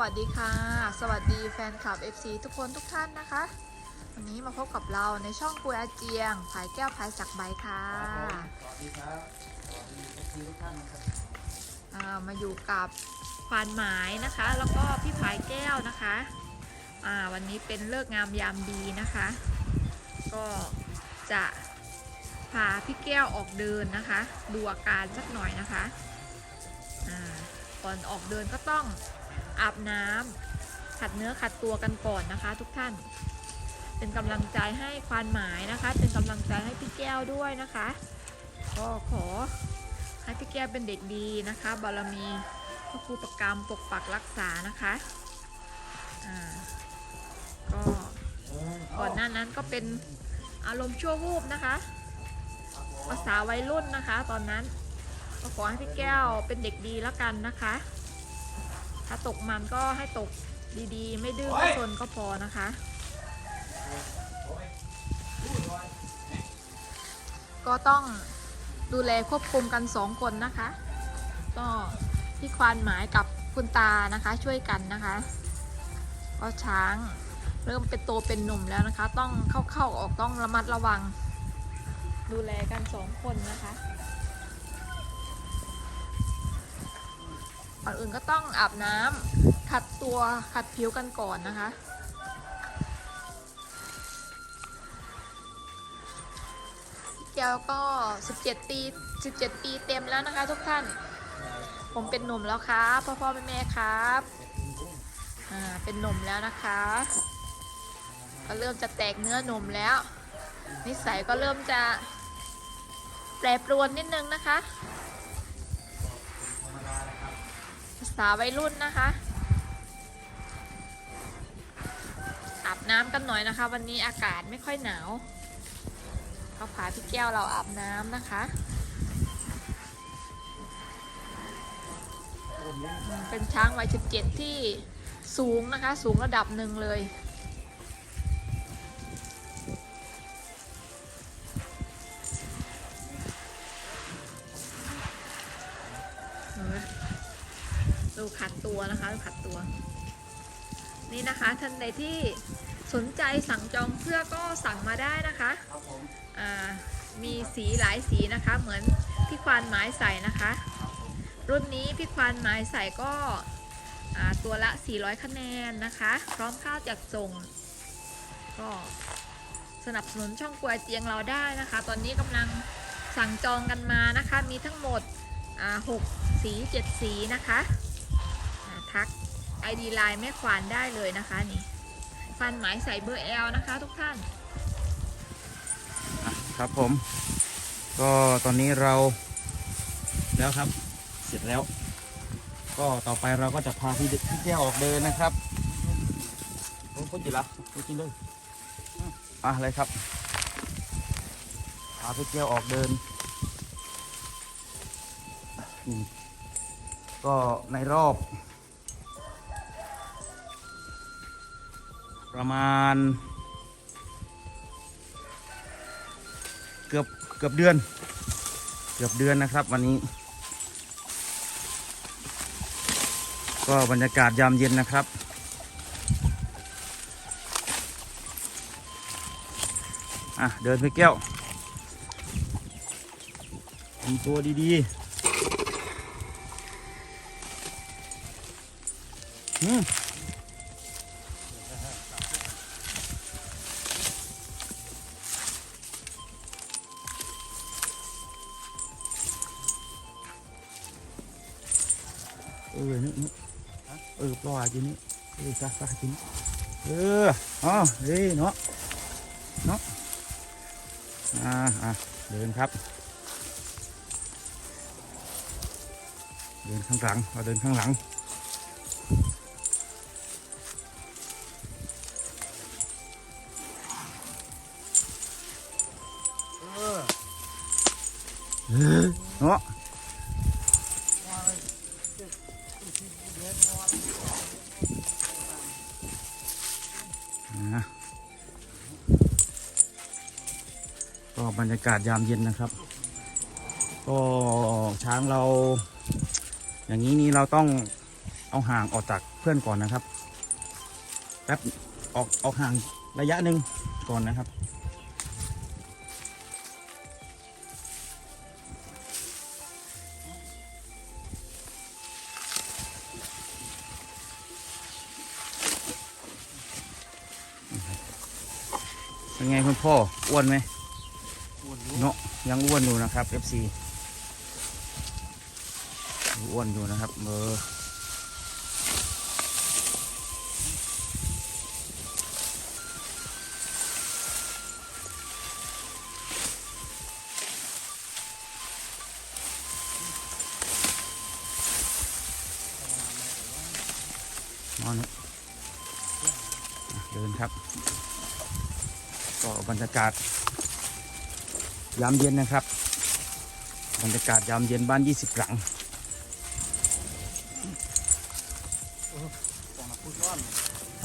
วัสดีค่ะ สวัสดีแฟนคลับ FC ทุกคนทุกท่านนะคะ วันนี้มาพบกับเราในช่องปุยอาเจียงผายแก้วผายสักใบค่ะสวัสดีครับสวัสดีทุกท่านนะครับอ่ามาอยู่กับควานหมายนะคะ แล้วก็พี่ผายแก้วนะคะอ่าวันนี้เป็นเลิกษ์งามยามดีนะคะ ก็จะพาพี่แก้วออกเดินนะคะ ดูอาการสักหน่อยนะคะอ่าก่อนออกเดินก็ต้อง อาบน้ำขัดเนื้อขัดตัวกันก่อนนะคะ ทุกท่าน เป็นกำลังใจให้ควานหมายนะคะ เป็นกำลังใจให้พี่แก้วด้วยนะคะก็ขอให้พี่แก้วเป็นเด็กดีนะคะ บารมีพระครูประกรรมปกปักรักษานะคะอ่าก็ก่อนหน้านั้นก็เป็นอารมณ์ชั่ววูบนะคะภาษาวัยรุ่นนะคะ ตอนนั้นก็ขอให้พี่แก้วเป็นเด็กดีแล้วกันนะคะ ถ้าตกมันก็ให้ตกดีๆ ไม่ดื้อไม่ซนก็พอนะคะก็ต้องดูแลควบคุมกันสองคนนะคะ ก็พี่ควานหมายกับคุณตานะคะช่วยกันนะคะก็ช้างเริ่มเป็นโตเป็นหนุ่มแล้วนะคะ ต้องเข้าๆออกต้องระมัดระวัง ดูแลกันสองคนนะคะ ก่อนอื่นก็ต้องอาบน้ำขัดตัวขัดผิวกันก่อนนะคะ แก้วก็ 17 ปี 17 ปีเต็มแล้วนะคะทุกท่าน ผมเป็นหนุ่มแล้วครับพ่อพ่อแม่แม่ครับ อ่า เป็นหนุ่มแล้วนะคะ ก็เริ่มจะแตกเนื้อหนุ่มแล้ว นิสัยก็เริ่มจะแปรปรวนนิดนึงนะคะาษาวัยรุ่นนะคะ อาบน้ำกันหน่อยนะคะ วันนี้อากาศไม่ค่อยหนาวก็พาพี่แก้วเราอาบน้ำนะคะเป็นช้างวัย17 ที่สูงนะคะ สูงระดับหนึ่งเลยเดูขัดตัวนะคะดูขัดตัว นี่นะคะท่านใดที่สนใจสั่งจองเสื้อก็สั่งมาได้นะคะครับผมอ่ามีสีหลายสีนะคะเหมือนพี่ควานไม้ใส่นะคะ รุ่นนี้พี่ควานไม้ใส่ก็อ่าตัวละ 400 คะแนนนะคะ พร้อมค่าจัดส่ง ก็สนับสนุนช่องกวยเจียงเราได้นะคะ ตอนนี้กำลังสั่งจองกันมานะคะ มีทั้งหมดอ่า6สี 7 สีนะคะอ่า ทัก ID ไลน์แม่ควานได้เลยนะคะนี่ควานหมายใส่เบอร์ L นะคะทุกท่านครับผม ก็ตอนนี้เราแล้วครับ เสร็จแล้ว ก็ต่อไปเราก็จะพาพี่เดพี่แก้วออกเดินนะครับผมพูดอยู่ละไปกินเลยอะเลยครับพาพี่แก้วออกเดินนี่ก็ในรอบ ประมาณ เกือบเกือบเดือน เกือบเดือนนะครับวันนี้ ก็บรรยากาศยามเย็นนะครับ อะ เดินไปแก้วทำตัวดีๆอืม เออซะซะกินเอออ๋อเฮ้ยเนาะเนาะอ่าอะเดินครับ เดินข้างหลังเราเดินข้างหลังเออเนาะนะ ก็บรรยากาศยามเย็นนะครับ ก็ช้างเรา อย่างนี้นี่เราต้องเอาห่างออกจากเพื่อนก่อนนะครับแป๊บออกออกห่างระยะหนึ่งก่อนนะครับเป็นไงคุณพ่ออ้วนไหม เนาะยังอ้วนอยู่นะครับ FC อ้วนอยู่นะครับเบอร์นอนเดินครับ ก็บรรยากาศ ยามเย็นนะครับบรรยากาศยามเย็นบ้าน 20 หลัง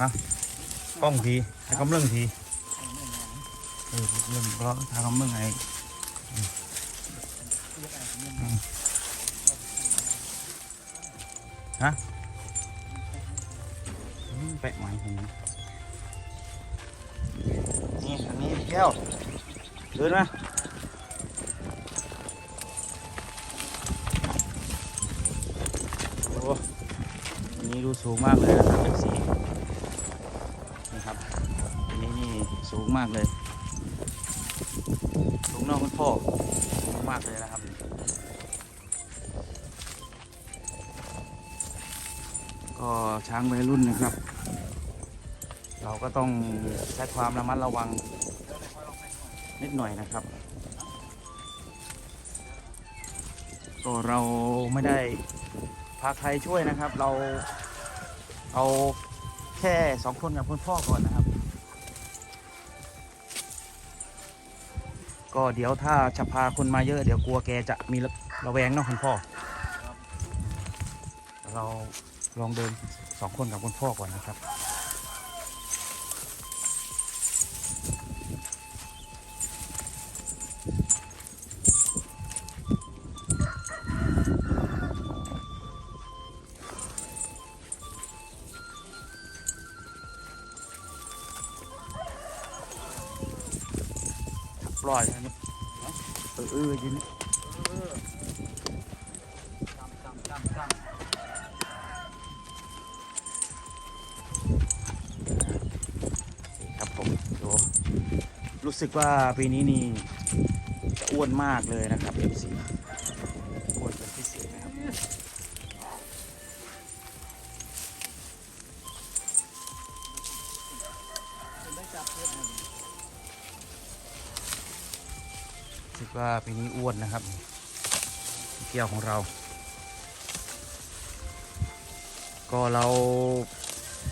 ฮะกล้องทีให้กำเรื่องทีเออเรื่องเพราะทางกำเรื่องไงฮะแปะไม้ตรงนี้นี่อันนี้แก้วเดินมา นี้ดูสูงมากเลยนะครับเอฟซีนี่ครับอันนี้นี่สูงมากเลย สูงนอกคุณพ่อสูงมากเลยนะครับก็ช้างวัยรุ่นนะครับ เราก็ต้องใช้ความระมัดระวังนิดหน่อยนะครับ ก็เราไม่ได้พาใครช่วยนะครับ เรา เอาแค่สองคนกับคุณพ่อก่อนนะครับ ก็เดี๋ยวถ้าจะพาคนมาเยอะ เดี๋ยวกลัวแกจะมีระแวงเนาะคุณพ่อ เราลองเดินสองคนกับคุณพ่อก่อนนะครับ รู้สึกว่าปีนี้นี่จะอ้วนมากเลยนะครับ FC อ้วนเป็นพิเศษนะครับรู้สึกว่าปีนี้อ้วนนะครับเกี่ยวของเรา ก็เรา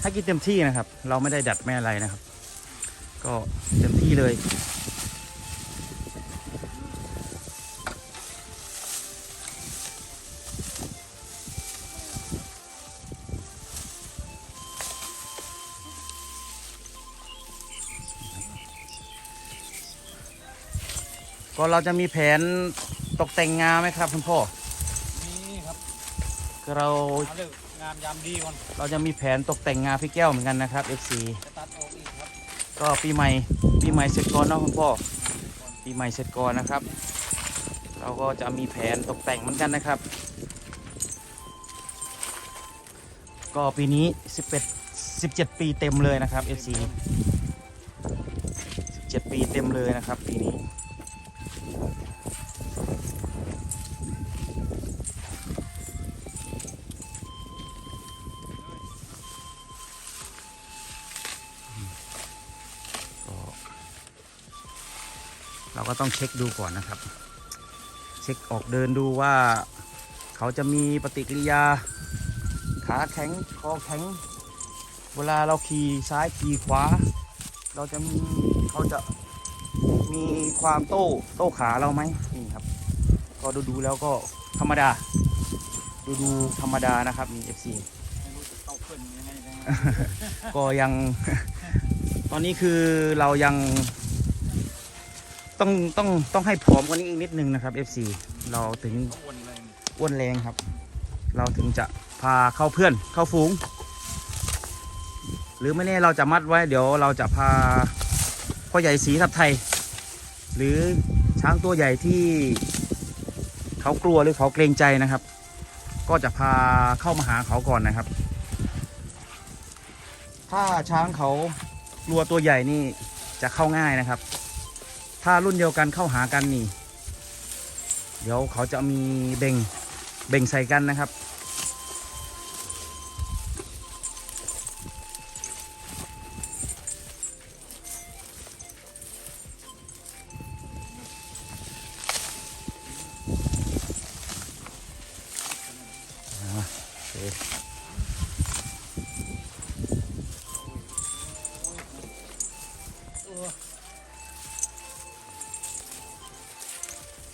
ให้กินเต็มที่นะครับ เราไม่ได้ดัดไม่อะไรนะครับ ก็เต็มที่เลยก็เราจะมีแผนตกแต่งงานไหมครับคุณพ่อนี่ครับคือเราเอาเรื่องงามยามดีก่อนเราจะมีแผนตกแต่งงานพี่แก้วเหมือนกันนะครับ FC จะตัดออกอีกครับ ก็ปีใหม่ปีใหม่เสร็จก่อนเนาะคุณพ่อปีใหม่เสร็จก่อนนะครับ เราก็จะมีแผนตกแต่งเหมือนกันนะครับ ก็ปีนี้ 11 17 ปีเต็มเลยนะครับ FC 17 ปีเต็มเลยนะครับปีนี้ เราก็ต้องเช็คดูก่อนนะครับ เช็คออกเดินดูว่า เขาจะมีปฏิกิริยา ขาแข็งคอแข็ง เวลาเราขี่ซ้ายขี่ขวา เราจะมีเขาจะมีความโต้โต้ขาเราไหมนี่ครับ ก็ดูดูๆแล้วก็ธรรมดา ดูดูๆธรรมดานะครับมี FC ไม่รู้จะเต้าเพิ่นยังไงนะก็ยัง ตอนนี้คือเรายัง ต้องต้องต้องให้ผอมกว่านี้อีกนิดนึงนะครับ FC เราถึงอ้วนเลยอ้วนแรงครับ เราถึงจะพาเข้าเพื่อนเข้าฝูง หรือไม่แน่เราจะมัดไว้ เดี๋ยวเราจะพาพ่อใหญ่สีทับไทย หรือช้างตัวใหญ่ที่เขากลัวหรือเขาเกรงใจนะครับ ก็จะพาเข้ามาหาเขาก่อนนะครับ ถ้าช้างเขากลัวตัวใหญ่นี่จะเข้าง่ายนะครับ ถ้ารุ่นเดียวกันเข้าหากันนี่ เดี๋ยวเขาจะมีเบ่งเบ่งใส่กันนะครับ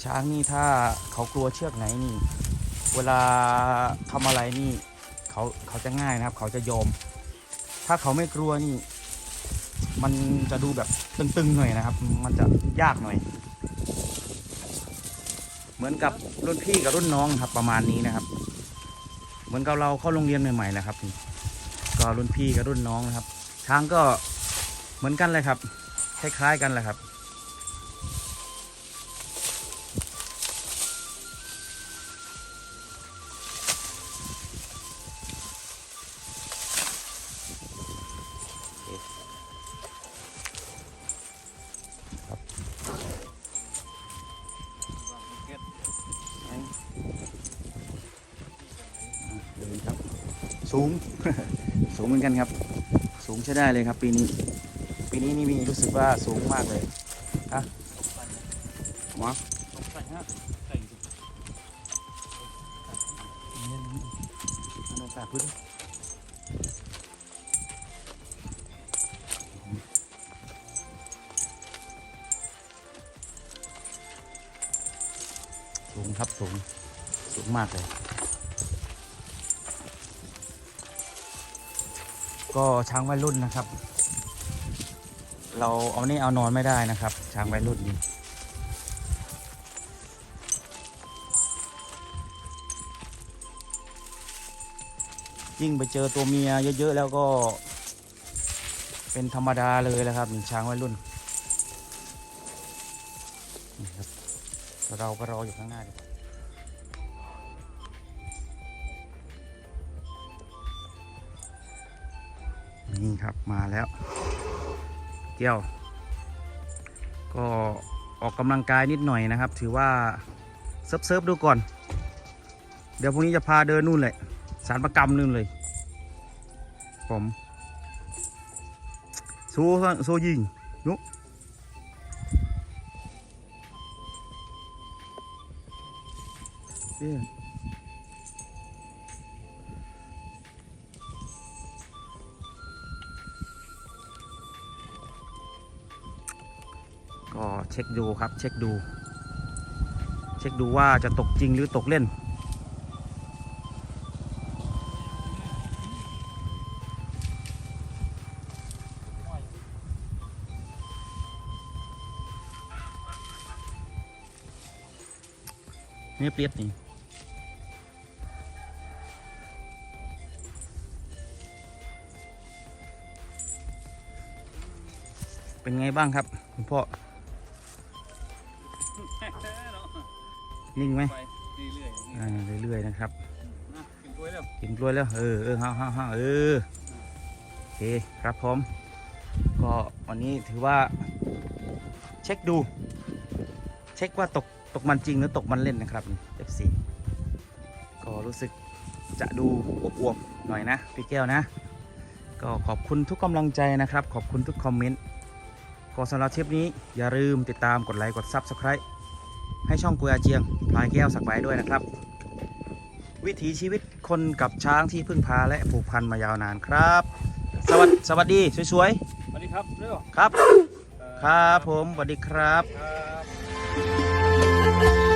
ช้างนี่ถ้าเขากลัวเชือกไหนนี่ เวลาทำอะไรนี่เขาเขาจะง่ายนะครับ เขาจะยอม ถ้าเขาไม่กลัวนี่ มันจะดูแบบตึงๆหน่อยนะครับ มันจะยากหน่อย เหมือนกับรุ่นพี่กับรุ่นน้องครับประมาณนี้นะครับ เหมือนกับเราเข้าโรงเรียนใหม่ๆนะครับก็รุ่นพี่กับรุ่นน้องนะครับช้างก็เหมือนกันเลยครับ คล้ายๆกันแหละครับ สูง สูงเหมือนกันครับ สูงใช้ได้เลยครับ ปีนี้ ปีนี้นี่มีรู้สึกว่าสูงมากเลยฮะหมอต้องใส่ฮะใส่อยู่ไม่ตาพื้นสูงครับสูงสูงมากเลย ก็ช้างวัยรุ่นนะครับ เราเอานี่เอานอนไม่ได้นะครับ ช้างวัยรุ่นนี่ยิ่งไปเจอตัวเมียเยอะๆแล้วก็ เป็นธรรมดาเลยแหละครับนี่ช้างวัยรุ่นนี่ครับเราก็รออยู่ข้างหน้าดีกว่า นี่ครับมาแล้วเกี้ยว ก็ออกกำลังกายนิดหน่อยนะครับ ถือว่าเซิร์ฟเซิร์ฟดูก่อน เดี๋ยวพรุ่งนี้จะพาเดินนู่นเลยสารประกรรมนู่นเลย ผมโซ่โซ่ยิงนุกเอ้ เช็คดูครับ เช็คดู เช็คดูว่าจะตกจริงหรือตกเล่น นี่เปรียดนี่เป็นไงบ้างครับคุณพ่อ นิ่งไหมไเรื่อยๆอ่าเรื่อยๆนะครับกินถ้วยแล้วกินกล้วยแล้วเออเออฮ่าฮ่าฮ่าเออโอเคครับผมก็วันนี้ถือว่าเช็คดู เช็คว่าตกตกมันจริงหรือตกมันเล่นนะครับ F4 ก็รู้สึกจะดูอวบๆหน่อยนะพี่แก้วนะ ก็ขอบคุณทุกกำลังใจนะครับ ขอบคุณทุกคอมเมนต์ก็สำหรับทริปนี้อย่าลืมติดตามกดไลค์กด Subscribe ให้ช่องกุยอาเจียงพลายแก้วสักไว้ด้วยนะครับ วิถีชีวิตคนกับช้างที่พึ่งพาและผูกพันมายาวนานครับ สวัสดสวัสดีสวยสวัสดีครับเร็วๆครับ ครับผมสวัสดีครับ ครับ